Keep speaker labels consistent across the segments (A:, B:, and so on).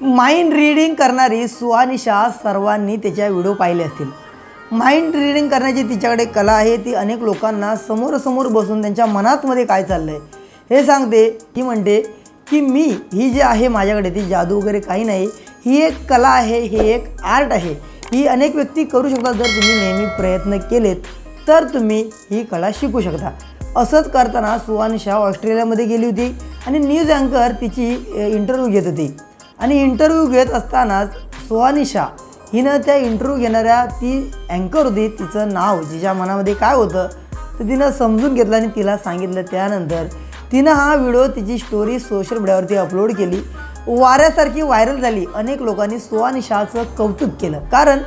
A: Mind reading करणारी सुहानिशा सर्वांनी त्याच्या व्हिडिओ पाहिले असतील. माइंड रीडिंग करण्याची तिच्याकडे कला आहे ती अनेक लोकांना समोरासमोर बसून त्यांच्या मनातमध्ये काय चाललं आहे हे सांगते ती म्हणते की मी ही जी आहे माझ्याकडे ती जादू वगैरे काही नाही. ही एक कला आहे ही एक आर्ट आहे. ही अनेक व्यक्ती करू शकतात जर तुम्ही नेहमी प्रयत्न केलेत तर तुम्ही ही कला शिकू शकता. असंच करताना सुहानिशा ऑस्ट्रेलियामध्ये गेली होती आणि न्यूज अँकर तिची इंटरव्ह्यू घेत होती. आणि इंटरव्ह्यू घेत असतानाच सुहानिशा हिनं त्या इंटरव्ह्यू घेणाऱ्या ती अँकर होती. तिचं नाव जिच्या मनामध्ये काय होतं तर तिनं समजून घेतलं आणि तिला सांगितलं. त्यानंतर तिनं हा व्हिडिओ तिची स्टोरी सोशल मीडियावरती अपलोड केली. वाऱ्यासारखी व्हायरल झाली. अनेक लोकांनी सुहानिशाचं कौतुक केलं. कारण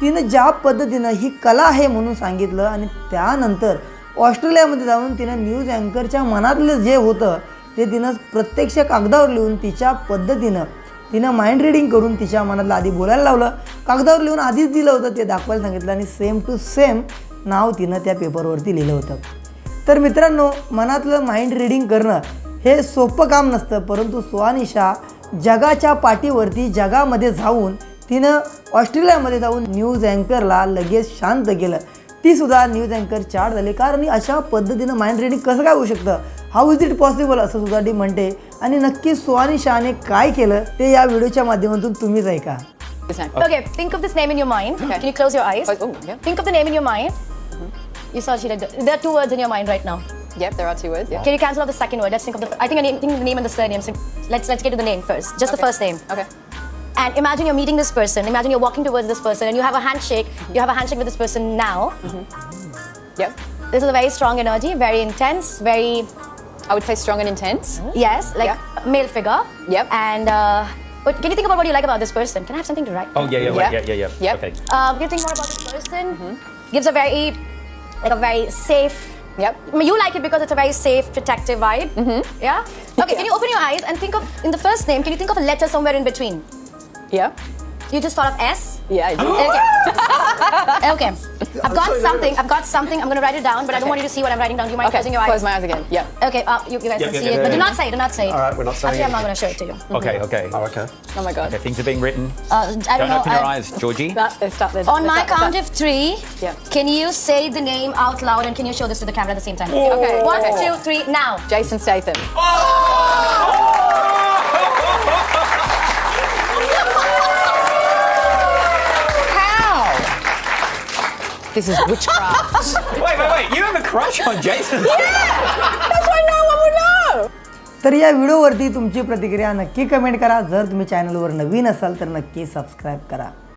A: तिनं ज्या पद्धतीनं ही कला आहे म्हणून सांगितलं आणि त्यानंतर ऑस्ट्रेलियामध्ये जाऊन तिनं न्यूज अँकरच्या मनातलं जे होतं ते तिनं प्रत्यक्ष कागदावर लिहून तिच्या पद्धतीनं तिनं माइंड रिडिंग करून तिच्या मनातलं आधी बोलायला लावलं. कागदावर लिहून आधीच दिलं होतं ते दाखवायला सांगितलं आणि सेम टू सेम नाव तिनं त्या पेपरवरती लिहिलं होतं. तर मित्रांनो मनातलं माइंड रिडिंग करणं हे सोपं काम नसतं परंतु स्वानिशा जगाच्या पाठीवरती जगामध्ये जाऊन तिनं ऑस्ट्रेलियामध्ये जाऊन न्यूज अँकरला लगेच शांत केलं. ती सुद्धा न्यूज अँकर चार झाले कारण अशा पद्धतीनं माइंड रिडिंग कसं काय होऊ शकतं? हाऊ इज इट पॉसिबल असं सुद्धा ती म्हणते आणि नक्की सुहानी शहाने काय केलं ते या व्हिडिओच्या माध्यमातून तुम्हीच ऐका.
B: Okay, think of this name in your mind. Can you close your eyes?
C: Oh, oh, yeah.
B: Think of the name in your mind. You saw she did. the- There are two words in your mind right now.
C: Yep, there are two words. Yeah.
B: Can you cancel out the second word? Let's think of the. I think I need, think of the name and the surname. So let's let's get to the name first. Just the
C: Okay.
B: first name.
C: Okay.
B: And imagine you're meeting this person. Imagine you're walking towards this person and you have a handshake. You have a handshake with this person now.
C: Yep.
B: This is a very strong energy, very intense, very
C: I would say strong and intense.
B: yes, like
C: Yeah.
B: male figure.
C: Yep.
B: And uh, but can you think about what you like about this person? Can I have something to write?
D: Oh yeah, yeah,
C: Yeah.
D: yeah, yeah, yeah.
C: Yep.
D: Okay.
B: Um, can you think more about this person? Gives a very, like a very safe.
C: Yep.
B: I mean, you like it because it's a very safe, protective vibe. Yeah. Okay. Can you open your eyes and think of in the first name? Can you think of a letter somewhere in between?
C: Yep.
B: You just thought of S.
C: Yeah. I do.
B: Okay. okay. I've got something. I've got something. I'm gonna write it down, but I don't want you to see what I'm writing down. Do you mind
C: okay.
B: closing your eyes?
C: Close my eyes again. Yeah.
B: Okay. Uh, you, you guys
D: Yeah,
B: can
D: yeah,
B: see
D: yeah,
B: it, but do not say it. Do not say it.
E: All right, we're not saying
B: Actually, I'm not gonna show it to you.
D: Okay, okay.
E: Oh, okay.
C: Oh my god.
D: Okay, things are being written.
B: Uh, I don't,
D: Don't
B: know.
D: open your eyes, Georgie.
C: That, let's start.
B: On my count of three,
C: Yeah.
B: can you say the name out loud and can you show this to the camera at the same time?
C: Okay.
B: One,
C: Okay.
B: two, three, now.
C: Jason Statham. How? This is witchcraft.
D: Wait, wait, wait. You have a crush on Jason?
C: That's why no one would know.
A: तर या व्हिडिओवरती तुमची प्रतिक्रिया नक्की comment करा जर तुम्ही चॅनलवर नवीन असाल तर नक्की सबस्क्राईब करा